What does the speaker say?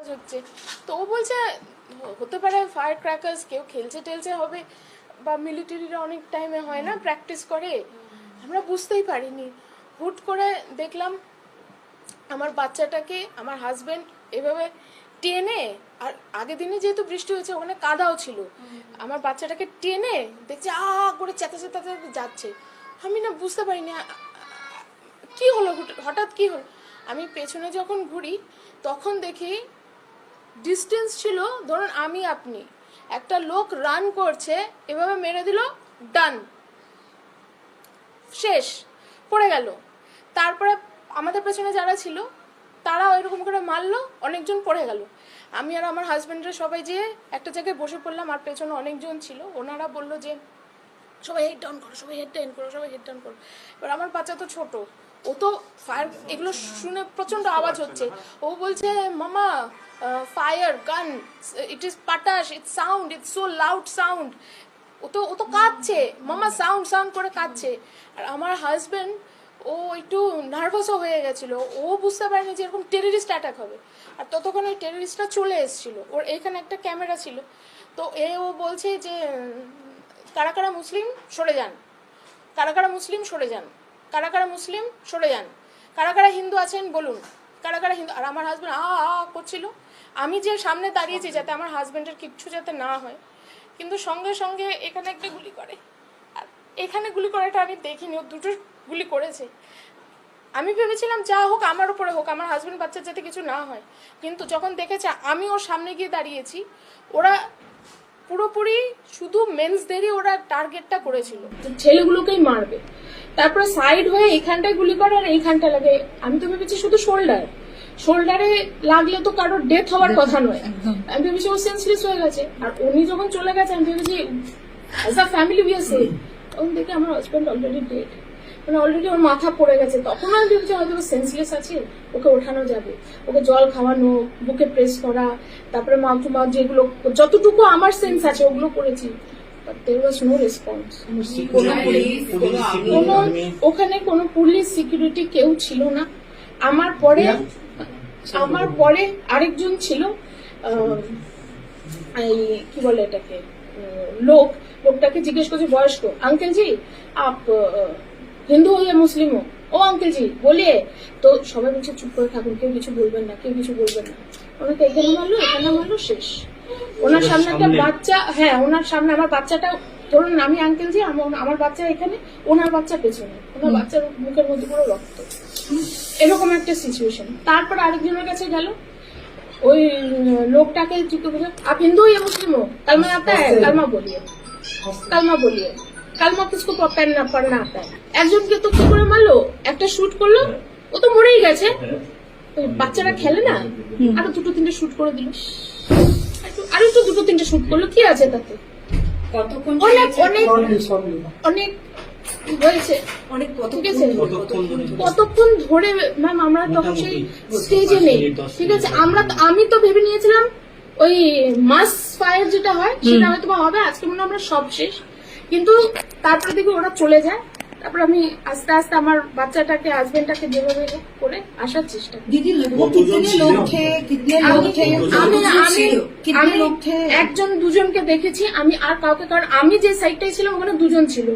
আওয়াজ হচ্ছে। তো ও বলছে হতে পারে ফায়ার ক্র্যাকার্স কেউ খেলছে টেলছে হবে বা মিলিটারিরা অনেক টাইমে হয় না প্র্যাকটিস করে। আমরা বুঝতেই পারিনি। হুট করে দেখলাম আমার বাচ্চাটাকে আমার হাজবেন্ড এভাবে টেনে আর আগের দিনে যেহেতু বৃষ্টি হয়েছে ওখানে কাদাও ছিল। আমার বাচ্চাটাকে টেনে দেখছি আ করে চেতা চেতা যাচ্ছে। আমি না বুঝতে পারিনি কি হলো হুট- হঠাৎ কি হলো? আমি পেছনে যখন ঘুরি তখন দেখি ডিস্টেন্স ছিল, ধরুন আমি আপনি, একটা লোক রান করছে, এভাবে মেরে দিল ডান শেষ, পড়ে গেল। তারপরে আমাদের পেছনে যারা ছিল, তারা এরকম করে মারলো, অনেকজন পড়ে গেল। আমি আর আমার হাজবেন্ডরা সবাই যেয়ে একটা জায়গায় বসে পড়লাম, আর পেছনে অনেকজন ছিল। ওনারা বলল যে, সবাই হেড ডাউন করো, সবাই হেড ডাউন করো, সবাই হেড ডাউন করো। এবার আমার বাচ্চা তো ছোট ও তো ফায়ার এগুলো শুনে প্রচণ্ড আওয়াজ হচ্ছে। ও বলছে, মামা fire gun it is পাটাস it sound it so loud sound ও তো ও তো কাঁদছে। মামা সাউন্ড সাউন্ড করে কাঁদছে। আর আমার হাজব্যান্ড ও একটু নার্ভাসও হয়ে গেছিল। ও বুঝতে পারেনি যে এরকম টেররিস্ট অ্যাটাক হবে। আর ততক্ষণ ওই টেররিস্টটা চলে এসেছিল। ওর এখানে একটা ক্যামেরা ছিল। তো এ, ও বলছে যে, কারা কারা মুসলিম, সরে যান। কারা কারা মুসলিম, সরে যান। কারা কারা মুসলিম? সরে যান। কারা কারা হিন্দু আছেন, বলুন। কারা কারা হিন্দু? আর আমার হাজব্যান্ড আ আ করছিল। আমি যে সামনে দাঁড়িয়েছি যাতে আমার হাজব্যান্ডের কিচ্ছু যাতে না হয়। কিন্তু সঙ্গে সঙ্গে এখানে একটা গুলি করে। আর এখানে গুলি করাটা আমি দেখিনি। ও দুটো গুলি করেছে। আমি ভেবেছিলাম যা হোক আমার উপরে হোক, আমার হাজব্যান্ড বাচ্চার যাতে কিছু না হয়। কিন্তু যখন দেখেছে আমি ওর সামনে গিয়ে দাঁড়িয়েছি, ওরা পুরোপুরি শুধু মেন্সদেরই ওরা টার্গেটটা করেছিল। ছেলেগুলোকেই মারবে। তারপরে সাইড হয়ে এইখানটায় গুলি করে আর এইখানটা লাগে। আমি তো ভেবেছি শুধু শোল্ডার শোল্ডারে লাগলে তো কারোর ডেথ হওয়ার কথা নয়। আমি ভেবেছি ও সেন্সলেস হয়ে গেছে। আর উনি যখন চলে গেছে আমি ভেবেছি as a family we are safe তখন দেখি আমার হাজব্যান্ড অলরেডি ডেড মানে অলরেডি ওর মাথা পড়ে গেছে। তখন আমি ভেবেছি হয়তো সেন্সলেস আছে। ওকে ওঠানো যাবে। ওকে জল খাওয়ানো বুকে প্রেস করা তারপরে মাউথ টু মাউথ যেগুলো যতটুকু আমার সেন্স আছে ওগুলো করেছি। But there was no response কোনো ওখানে কোনো পুলিশ সিকিউরিটি কেউ ছিল না। আমার পরে আমার পরে আরেকজন ছিল এই কি বলে এটাকে? লোক। লোকটাকে জিজ্ঞেস করছে বয়স্ক আঙ্কেল জি আপ হিন্দু হো ইয়া মুসলিম হো ও আঙ্কেল জি বলিয়ে। তো সবাই বলছে চুপ করে থাকুন কেউ কিছু বলবেন না কেউ কিছু বলবেন না। ওনাকে এখানে মারলো এখানে মারলো শেষ। ওনার সামনে একটা বাচ্চা হ্যাঁ ওনার সামনে আমার বাচ্চাটা ধরুন আমি আঙ্কেল যে আমার বাচ্চা এখানে ওনার বাচ্চা পেছনে ওনার বাচ্চার মুখের মধ্যে পুরো রক্ত। এরকম একটা সিচুয়েশন তারপর আরেকজনের কাছে গেল ওই লোকটাকে আপ হিন্দু ইয়ে মুসলিম হো কালমা আতা হ্যাঁ কালমা বলিয়ে। কালমা বলিয়ে। কালমা কিসকো পড়না না আতা একজনকে তো কি করে মারলো? একটা শুট করল? ও তো মরেই গেছে। বাচ্চারা খেলে না? আরও দুটো তিনটে শুট করে দিল। আরও একটু দুটো তিনটে শুট করল কি আছে তাতে? কতক্ষণ অনেক অনেক অনেক হয়েছে। অনেক কতক্ষণ কতক্ষণ ধরে? ম্যাম আমরা তখন সেই স্টেজে নেই। ঠিক আছে? আমরা আমি তো ভেবে নিয়েছিলাম ওই মাস ফায়ার যেটা হয় সেটা হয়তো বা হবে আজকে মনে হয় আমরা সব শেষ। কিন্তু তারপরে দেখি ওরা চলে যায়। তারপর আমি আস্তে আস্তে আমার বাচ্চাটাকে হাজবেন্ডটাকে যেভাবে করে আসার চেষ্টা একজন দুজনকে দেখেছি আমি আর কাউকে কারণ আমি যে সাইডটাই ছিলাম ওখানে দুজন ছিল।